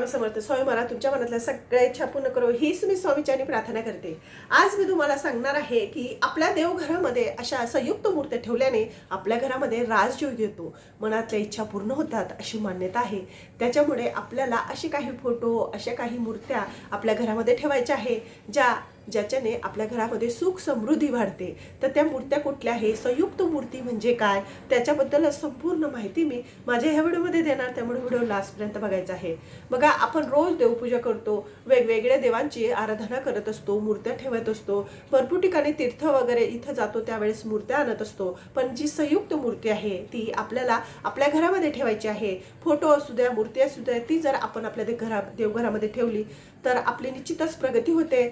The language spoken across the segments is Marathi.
स्वामी समर्थ स्वामी मला तुमच्या मनातल्या सगळ्या इच्छा पूर्ण करो हीच मी स्वामीच्यानी प्रार्थना करते. आज मी तुम्हाला सांगणार आहे की आपल्या देवघरामध्ये अशा संयुक्त मूर्त्या ठेवल्याने आपल्या घरामध्ये राजयोग येतो. मनातल्या इच्छा पूर्ण होतात अशी मान्यता आहे. त्याच्यामुळे आपल्याला असे काही फोटो अशा काही मूर्त्या आपल्या घरामध्ये ठेवायच्या आहे ज्या ज्याच्याने आपल्या घरामध्ये सुख समृद्धी वाढते. तर त्या मूर्त्या कुठल्या आहे संयुक्त मूर्ती म्हणजे काय? त्याच्याबद्दल संपूर्ण माहिती मी माझ्या ह्या व्हिडिओमध्ये देणार. त्यामुळे व्हिडिओ लास्टपर्यंत बघायचा आहे. बघा आपण रोज देवपूजा करतो. वेगवेगळ्या देवांची आराधना करत असतो मूर्त्या ठेवत असतो. भरपूर ठिकाणी तीर्थ वगैरे इथं जातो त्यावेळेस मूर्त्या आणत असतो. पण जी संयुक्त मूर्ती आहे ती आपल्याला आपल्या घरामध्ये ठेवायची आहे. फोटो असू द्या मूर्ती असू द्या ती जर आपण आपल्या घरा देवघरामध्ये ठेवली तर आपली निश्चितच प्रगती होते.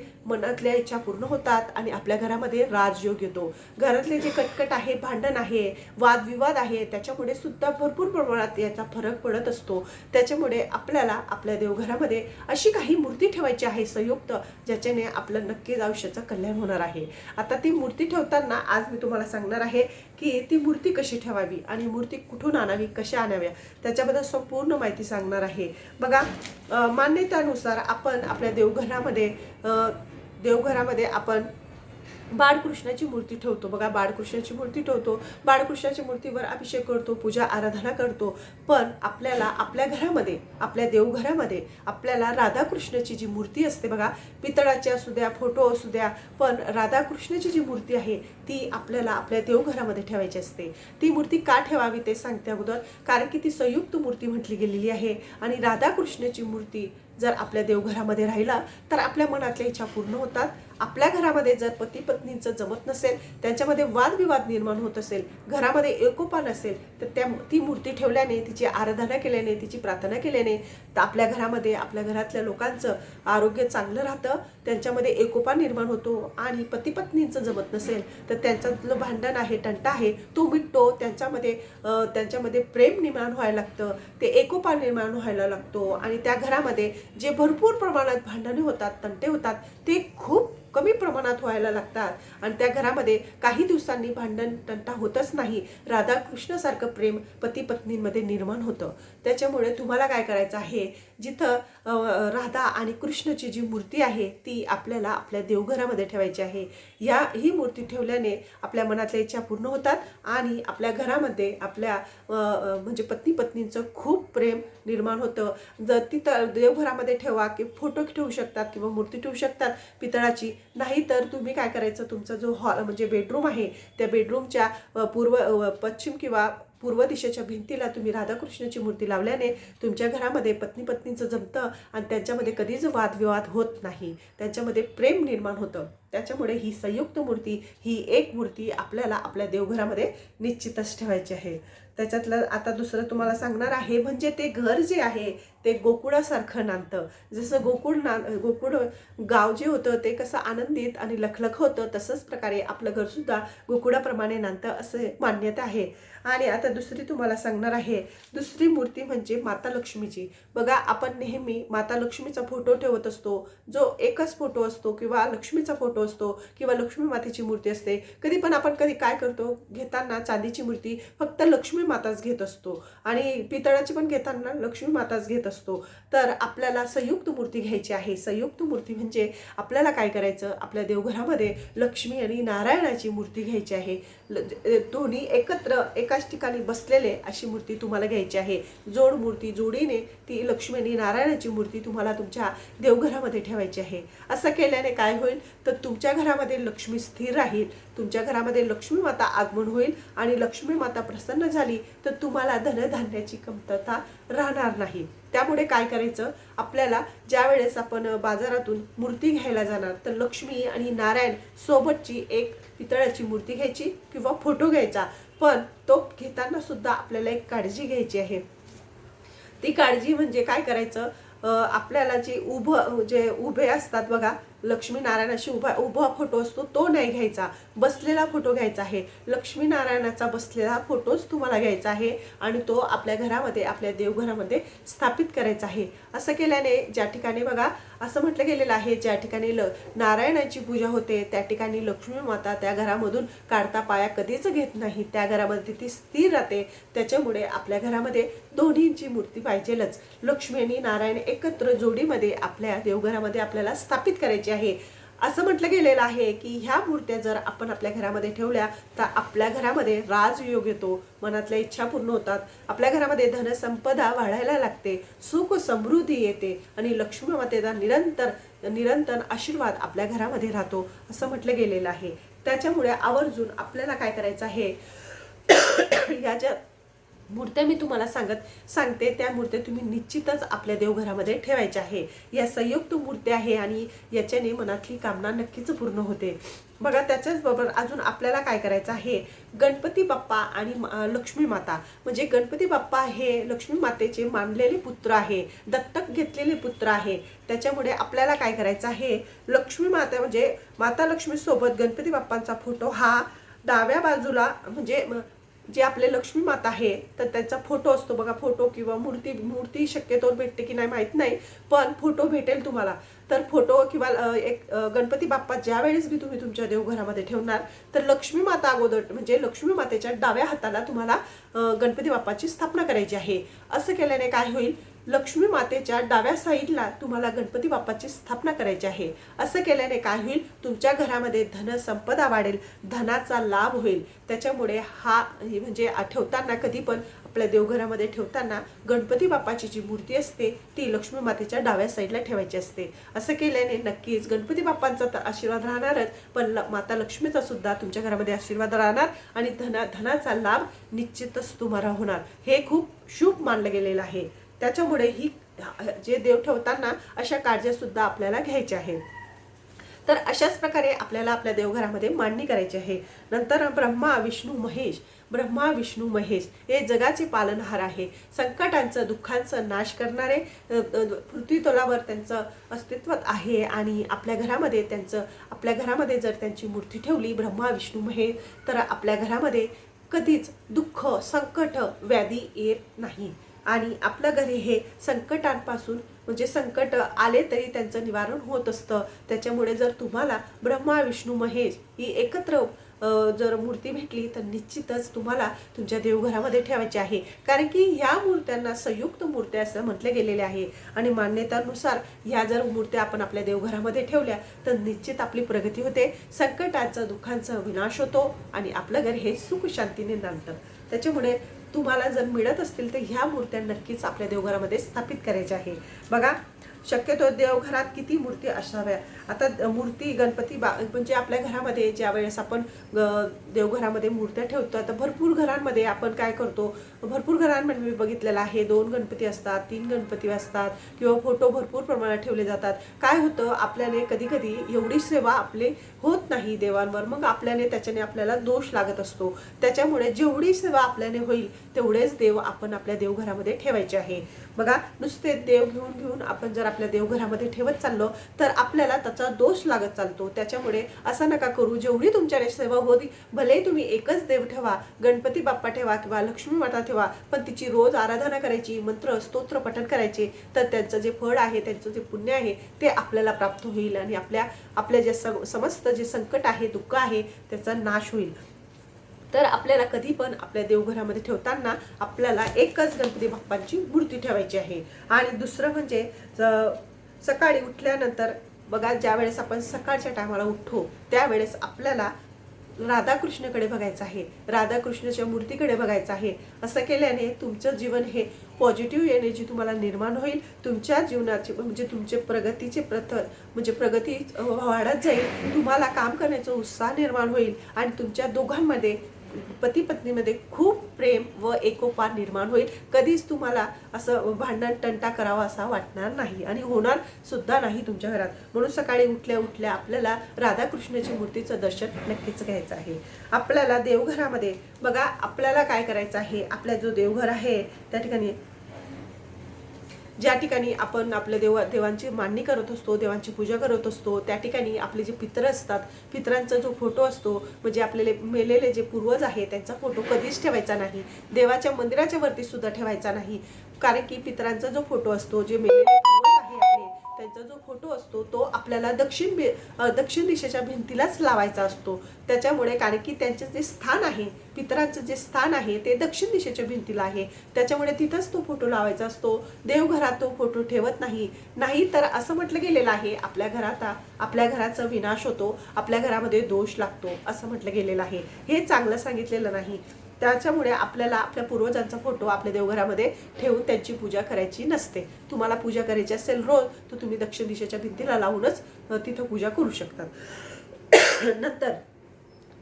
आपल्या इच्छा पूर्ण होतात आणि आपल्या घरामध्ये राजयोग येतो. घरातले जे कटकट आहे भांडण आहे वादविवाद आहे त्याच्यामुळे सुद्धा भरपूर प्रमाणात याचा फरक पडत असतो. त्याच्यामुळे आपल्याला आपल्या देवघरामध्ये अशी काही मूर्ती ठेवायची आहे संयुक्त ज्याच्याने आपलं नक्कीच आयुष्याचं कल्याण होणार आहे. आता ती मूर्ती ठेवताना आज मी तुम्हाला सांगणार आहे की ती मूर्ती कशी ठेवावी आणि मूर्ती कुठून आणावी कशा आणाव्या त्याच्याबद्दल संपूर्ण माहिती सांगणार आहे. बघा मान्यतानुसार आपण आपल्या देवघरामध्ये देवघरामध्ये आपण बाळकृष्णाची मूर्ती ठेवतो. बघा बाळकृष्णाची मूर्ती ठेवतो. बाळकृष्णाच्या मूर्तीवर अभिषेक करतो पूजा आराधना करतो. पण आपल्याला आपल्या घरामध्ये आपल्या देवघरामध्ये आपल्याला राधाकृष्णाची जी मूर्ती असते बघा पितळाची असू द्या फोटो असू द्या पण राधाकृष्णाची जी मूर्ती आहे ती आपल्याला आपल्या देवघरामध्ये ठेवायची असते. ती मूर्ती का ठेवावी ते सांगते अगोदर. कारण की ती संयुक्त मूर्ती म्हटली गेलेली आहे. आणि राधाकृष्णाची मूर्ती जर आपल्या देवघरामध्ये राहिला तर आपल्या मनातल्या इच्छा पूर्ण होतात. आपल्या घरामध्ये जर पती पत्नींचं जमत नसेल त्यांच्यामध्ये वादविवाद निर्माण होत असेल घरामध्ये एकोपा नसेल तर त्या ती मूर्ती ठेवल्याने तिची आराधना केल्याने तिची प्रार्थना केल्याने तर आपल्या घरामध्ये आपल्या घरातल्या लोकांचं आरोग्य चांगलं राहतं त्यांच्यामध्ये एकोपा निर्माण होतो आणि पती पत्नींचं जमत नसेल तर त्यांच्यातलं भांडण आहे तंटा आहे तो मिटतो त्यांच्यामध्ये त्यांच्यामध्ये प्रेम निर्माण व्हायला लागतं ते एकोपा निर्माण व्हायला लागतो आणि त्या घरामध्ये जे भरपूर प्रमाणात भांडणे होतात तंटे होतात ते खूप कमी प्रमाणात व्हायला लागतात. आणि त्या घरामध्ये काही दिवसांनी भांडण तंटा होतच नाही. राधाकृष्णासारखं प्रेम पती पत्नींमध्ये निर्माण होतं. त्याच्यामुळे तुम्हाला काय करायचं आहे? जिथं राधा आणि कृष्णची जी मूर्ती आहे ती आपल्याला आपल्या देवघरामध्ये ठेवायची आहे. या ही मूर्ती ठेवल्याने आपल्या मनातल्या इच्छा पूर्ण होतात आणि आपल्या घरामध्ये आपल्या म्हणजे पत्नी पत्नींचं खूप प्रेम निर्माण होतं. जर तिथं देवघरामध्ये ठेवा की फोटो ठेवू शकतात किंवा मूर्ती ठेवू शकतात पितळाची नाही तर तुम्ही काय करायचं? तुमचा जो हॉल म्हणजे बेडरूम आहे त्या बेडरूमच्या पूर्व पश्चिम किंवा पूर्व दिशेच्या भिंतीला तुम्ही राधाकृष्णाची मूर्ती लावल्याने तुमच्या घरामध्ये पत्नी पत्नीचं जमतं आणि त्यांच्यामध्ये कधीच वादविवाद होत नाही. त्यांच्यामध्ये प्रेम निर्माण होतं. त्याच्यामुळे ही संयुक्त मूर्ती ही एक मूर्ती आपल्याला आपल्या देवघरामध्ये निश्चितच ठेवायची आहे. त्याच्यातलं आता दुसरं तुम्हाला सांगणार आहे म्हणजे ते घर जे आहे ते गोकुळासारखं नांदतं. जसं गोकुळ ना गोकुळ गाव जे होतं ते कसं आनंदित आणि लखलख होतं तसंच प्रकारे आपलं घरसुद्धा गोकुळाप्रमाणे नांदतं असं मान्यता आहे. आणि आता दुसरी तुम्हाला सांगणार आहे दुसरी मूर्ती म्हणजे माता लक्ष्मीची. बघा आपण नेहमी माता लक्ष्मीचा फोटो ठेवत असतो जो एकच फोटो असतो किंवा लक्ष्मीचा फोटो असतो किंवा लक्ष्मी मातेची मूर्ती असते. कधी पण आपण कधी काय करतो घेताना चांदीची मूर्ती फक्त लक्ष्मी माताच घेत असतो. आणि पितळाची पण घेताना लक्ष्मी माताच घेत असतो. तर आपल्याला संयुक्त मूर्ती घ्यायची आहे. संयुक्त मूर्ती म्हणजे आपल्याला काय करायचं? आपल्या देवघरामध्ये लक्ष्मी आणि नारायणाची मूर्ती घ्यायची आहे. ल- दोन्ही एकत्र एकाच ठिकाणी बसलेले अशी मूर्ती तुम्हाला घ्यायची आहे. जोड मूर्ती जोडीने ती लक्ष्मी आणि नारायणाची मूर्ती तुम्हाला तुमच्या देवघरामध्ये ठेवायची आहे. असं केल्याने काय होईल? तर तुमच्या घरामध्ये लक्ष्मी स्थिर राहील. तुमच्या घरामध्ये लक्ष्मी माता आगमन होईल आणि लक्ष्मी माता प्रसन्न झाली तर तुम्हाला धनधान्याची कमतरता राहणार नाही. त्यामुळे काय करायचं? आपल्याला ज्या वेळेस आपण बाजारातून मूर्ती घ्यायला जाणार तर लक्ष्मी आणि नारायण सोबतची एक पितळाची मूर्ती घ्यायची किंवा फोटो घ्यायचा. पण तो घेताना सुद्धा आपल्याला एक काळजी घ्यायची आहे. ती काळजी म्हणजे काय करायचं? आपल्याला जे उभं जे उभे असतात बघा लक्ष्मीनारायणाशी उभा उभा फोटो असतो तो नाही घ्यायचा. बसलेला फोटो घ्यायचा आहे. लक्ष्मीनारायणाचा बसलेला फोटोच तुम्हाला घ्यायचा आहे आणि तो आपल्या घरामध्ये आपल्या देवघरामध्ये स्थापित करायचा आहे. असं केल्याने ज्या ठिकाणी बघा असं म्हटलं गेलेलं आहे ज्या ठिकाणी ल नारायणाची पूजा होते त्या ठिकाणी लक्ष्मी माता त्या घरामधून काढता पाया कधीच घेत नाही. त्या घरामध्ये ती स्थिर राहते. त्याच्यामुळे आपल्या घरामध्ये दोन्हींची मूर्ती पाहिजेलच. लक्ष्मी आणि नारायण एकत्र जोडीमध्ये आपल्या देवघरामध्ये आपल्याला स्थापित करायची आहे. असं म्हटलं गेलेलं आहे की ह्या मूर्त्या जर आपण आपल्या घरामध्ये ठेवल्या तर आपल्या घरामध्ये राजयोग येतो. मनातल्या इच्छा पूर्ण होतात. आपल्या घरामध्ये धनसंपदा वाढायला लागते. सुख समृद्धी येते. आणि लक्ष्मी मातेचा निरंतर निरंतर आशीर्वाद आपल्या घरामध्ये राहतो असं म्हटलं गेलेलं आहे. त्याच्यामुळे आवर्जून आपल्याला काय करायचं आहे? याच्या मूर्त्या मी तुम्हाला सांगत सांगते त्या मूर्त्या तुम्ही निश्चितच आपल्या देवघरामध्ये ठेवायच्या आहे. या संयुक्त मूर्त्या आहे आणि याच्याने मनातली कामना नक्कीच पूर्ण होते. बघा त्याच्याच बरोबर अजून आपल्याला काय करायचं आहे? गणपती बाप्पा आणि लक्ष्मी माता. म्हणजे गणपती बाप्पा हे लक्ष्मी मातेचे मानलेले पुत्र आहे दत्तक घेतलेले पुत्र आहे. त्याच्यामुळे आपल्याला काय करायचं आहे? लक्ष्मी माता म्हणजे माता लक्ष्मीसोबत गणपती बाप्पांचा फोटो हा डाव्या बाजूला म्हणजे जे आपले लक्ष्मी माता आहे तर त्यांचा फोटो असतो बघा. फोटो किंवा मूर्ती मूर्ती शक्यतोवर भेटते की नाही माहीत नाही पण फोटो भेटेल तुम्हाला. तर फोटो किंवा एक गणपती बाप्पा ज्या वेळेस बी तुम्ही तुमच्या देवघरामध्ये ठेवणार तर लक्ष्मी माता अगोदर म्हणजे लक्ष्मी मातेच्या डाव्या हाताला तुम्हाला गणपती बाप्पाची स्थापना करायची आहे. असं केल्याने काय होईल? लक्ष्मी मातेच्या डाव्या साईडला तुम्हाला गणपती बाप्पाची स्थापना करायची आहे. असं केल्याने काय होईल? तुमच्या घरामध्ये धनसंपदा वाढेल. धनाचा लाभ होईल. त्याच्यामुळे हा म्हणजे ठेवताना कधी पण आपल्या देवघरामध्ये ठेवताना गणपती बाप्पाची जी मूर्ती असते ती लक्ष्मी मातेच्या डाव्या साईडला ठेवायची असते. असं केल्याने नक्कीच गणपती बाप्पांचा तर आशीर्वाद राहणारच पण ल- माता लक्ष्मीचा सुद्धा तुमच्या घरामध्ये आशीर्वाद राहणार आणि धना धनाचा लाभ निश्चितच तुम्हाला होणार. हे खूप शुभ मानलं गेलेलं आहे. त्याच्यामुळे ही जे देव ठेवताना अशा काळज्या आपल्याला घ्यायच्या आहेत तर अशाच प्रकारे आपल्याला आपल्या देवघरामध्ये मांडणी करायची आहे. नंतर ब्रह्मा विष्णू महेश. ब्रह्मा विष्णू महेश हे जगाचे पालनहार आहे. संकटांचं दुःखांचं नाश करणारे पृथ्वीतोलावर त्यांचं अस्तित्वात आहे आणि आपल्या घरामध्ये त्यांचं आपल्या घरामध्ये जर त्यांची मूर्ती ठेवली ब्रह्मा विष्णू महेश तर आपल्या घरामध्ये कधीच दुःख संकट व्याधी येत नाही. आणि आपलं घरी हे संकटांपासून म्हणजे संकट आले तरी त्यांचं निवारण होत असतं. त्याच्यामुळे जर तुम्हाला ब्रह्मा विष्णू महेश ही एकत्र जर मूर्ती भेटली तर निश्चितच तुम्हाला तुमच्या देवघरामध्ये ठेवायची आहे. कारण की ह्या मूर्त्यांना संयुक्त मूर्त्या असं म्हटले गेलेले आहे. आणि मान्यतानुसार ह्या जर मूर्त्या आपण आपल्या देवघरामध्ये ठेवल्या तर निश्चित आपली प्रगती होते संकटाचा दुःखांचा विनाश होतो आणि आपलं घर हे सुख शांतीने नांदतं. त्याच्यामुळे तुम्हाला जर मिळत असतील तर ह्या मूर्त्या नक्कीच आपल्या देवघरामध्ये स्थापित करायच्या आहे बघा शक्यतो देवघरात किती मूर्ती असाव्या आता मूर्ती गणपती बा म्हणजे आपल्या घरामध्ये ज्या वेळेस आपण देवघरामध्ये मूर्त्या ठेवतो आता भरपूर घरांमध्ये आपण काय करतो? भरपूर घरांमध्ये मी बघितलेलं आहे दोन गणपती असतात तीन गणपती असतात किंवा फोटो भरपूर प्रमाणात ठेवले जातात. काय होतं? आपल्याने कधी कधी एवढी सेवा आपले होत नाही देवांवर मग आपल्याने त्याच्याने आपल्याला दोष लागत असतो. त्याच्यामुळे जेवढी सेवा आपल्याने होईल तेवढेच देव आपण आपल्या देवघरामध्ये ठेवायचे आहे. बघा नुसते देव घेऊन घेऊन आपण जर आपल्या देवघरामध्ये ठेवत चाललो तर आपल्याला त्याचा दोष लागत चालतो. त्याच्यामुळे असं नका करू जेवढी तुमच्याकडे सेवा होती भले तुम्ही एकच देव ठेवा गणपती बाप्पा ठेवा किंवा लक्ष्मी माता ठेवा पण तिची रोज आराधना करायची मंत्र स्तोत्र पठण करायचे तर त्यांचं जे फळ आहे त्यांचं जे पुण्य आहे ते आपल्याला प्राप्त होईल आणि आपल्या आपल्या जे सम- समस्त जे संकट आहे दुःख आहे त्याचा नाश होईल. तर आपल्याला कधी पण आपल्या देवघरामध्ये ठेवताना आपल्याला एकच गणपती बाप्पांची मूर्ती ठेवायची आहे. आणि दुसरं म्हणजे सकाळी उठल्यानंतर बघा ज्या वेळेस आपण सकाळच्या टायमाला उठतो त्यावेळेस आपल्याला राधाकृष्णकडे बघायचं आहे. राधाकृष्णाच्या मूर्तीकडे बघायचं आहे. असं केल्याने तुमचं जीवन हे पॉझिटिव्ह एनर्जी तुम्हाला निर्माण होईल. तुमच्या जीवनाची म्हणजे तुमचे प्रगतीचे प्रथ म्हणजे प्रगती वाढत जाईल. तुम्हाला काम करण्याचा उत्साह निर्माण होईल. आणि तुमच्या दोघांमध्ये पती पत्नीमध्ये खूप प्रेम व एकोपा निर्माण होईल. कधीच तुम्हाला असं भांडण टंटा करावा असा वाटणार नाही आणि होणार सुद्धा नाही तुमच्या घरात. म्हणून सकाळी उठल्या उठल्या आपल्याला राधाकृष्णाची मूर्तीचं दर्शन नक्कीच घ्यायचं आहे. आपल्याला देवघरामध्ये बघा आपल्याला काय करायचं आहे? आपला जो देवघर आहे त्या ठिकाणी ज्या ठिकाणी आपण आपल्या देवा देवांची मांडणी करत असतो देवांची पूजा करत असतो त्या ठिकाणी आपले जे पितर असतात पितरांचा जो फोटो असतो म्हणजे आपल्याले मेलेले जे पूर्वज आहे त्यांचा फोटो कधीच ठेवायचा नाही. देवाच्या मंदिराच्या वरती सुद्धा ठेवायचा नाही. कारण की पितरांचा जो फोटो असतो जे मेलेले त्यांचा जो फोटो असतो तो आपल्याला दक्षिण भि- दक्षिण दिशेच्या भिंतीलाच लावायचा असतो. त्याच्यामुळे कारण की त्यांचं जे स्थान आहे पितरांचं जे स्थान आहे ते दक्षिण दिशेच्या भिंतीला आहे. त्याच्यामुळे तिथंच तो फोटो लावायचा असतो. देवघरात तो फोटो ठेवत नाही. नाही तर असं म्हटलं गेलेलं आहे आपल्या घरात आपल्या घराचा विनाश होतो. आपल्या घरामध्ये दोष लागतो असं म्हटलं गेलेलं आहे. हे चांगलं सांगितलेलं नाही. त्याच्यामुळे आपल्याला आपल्या पूर्वजांचा फोटो आपल्या देवघरामध्ये ठेवून त्यांची पूजा करायची नसते. तुम्हाला पूजा करायची असेल रोज तर तुम्ही दक्षिण दिशेच्या भिंतीला लावूनच तिथं पूजा करू शकतात नंतर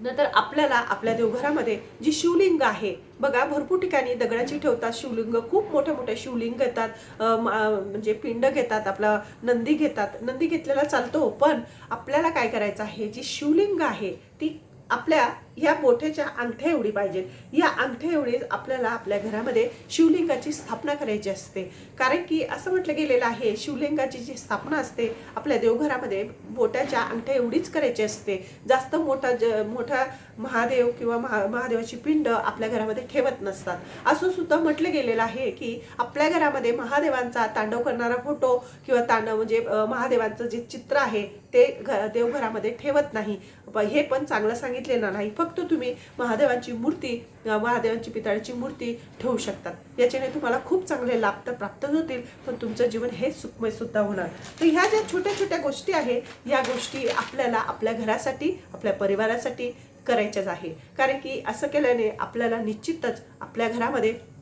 नंतर आपल्याला आपल्या देवघरामध्ये जी शिवलिंग आहे बघा भरपूर ठिकाणी दगडाची ठेवतात शिवलिंग खूप मोठ्या मोठ्या शिवलिंग घेतात म्हणजे पिंड घेतात आपला नंदी घेतात. नंदी घेतलेला चालतो पण आपल्याला काय करायचं आहे जी शिवलिंग आहे ती आपल्या या बोठ्याच्या अंगठ्या एवढी पाहिजे. या अंगठ्या एवढीच आपल्याला आपल्या घरामध्ये शिवलिंगाची स्थापना करायची असते. कारण की असं म्हटलं गेलेलं आहे शिवलिंगाची जी स्थापना असते आपल्या देवघरामध्ये बोटाच्या अंगठ्या एवढीच करायची असते. जास्त मोठा ज मोठा महादेव किंवा महा महादेवाची पिंड आपल्या घरामध्ये ठेवत नसतात. असं सुद्धा म्हटलं गेलेलं आहे की आपल्या घरामध्ये महादेवांचा तांडव करणारा फोटो किंवा तांडव म्हणजे महादेवांचं जे चित्र आहे ते घ देवघरामध्ये ठेवत नाही. हे पण चांगलं सांगितलेलं नाही. फक्त तुम्ही महादेवांची मूर्ती महादेवांची पितळाची मूर्ती ठेवू शकतात. याच्याने तुम्हाला खूप चांगले लाभ तर प्राप्त होतील पण तुमचं जीवन हे सुखमय सुद्धा होणार. तर ह्या ज्या छोट्या छोट्या गोष्टी आहे या गोष्टी आपल्याला आपल्या घरासाठी आपल्या परिवारासाठी करायच्याच आहे. कारण की असं केल्याने आपल्याला निश्चितच आपल्या घरामध्ये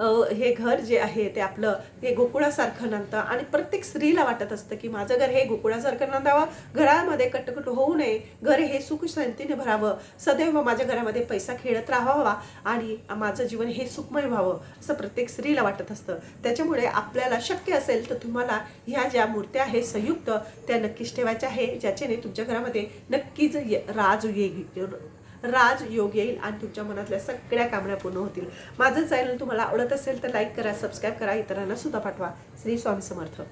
हे घर जे आहे ते आपलं हे गोकुळासारखं नंतर आणि प्रत्येक स्त्रीला वाटत असतं की माझं घर हे गोकुळासारखं नांदावं घरामध्ये कटकट होऊ नये घर हे सुख शांतीने भरावं सदैव माझ्या घरामध्ये पैसा खेळत राहावा आणि माझं जीवन हे सुखमय व्हावं असं प्रत्येक स्त्रीला वाटत असतं. त्याच्यामुळे आपल्याला शक्य असेल तर तुम्हाला ह्या ज्या मूर्त्या आहेत संयुक्त त्या नक्कीच ठेवायच्या आहे ज्याच्याने तुमच्या घरामध्ये नक्कीच ये- राज येईल राज योग येईल आणि तुमच्या मनातल्या सगळ्या कामना पूर्ण होतील. माझं चॅनल तुम्हाला आवडत असेल तर लाईक करा सबस्क्राईब करा इतरांना सुद्धा पाठवा. श्री स्वामी समर्थ.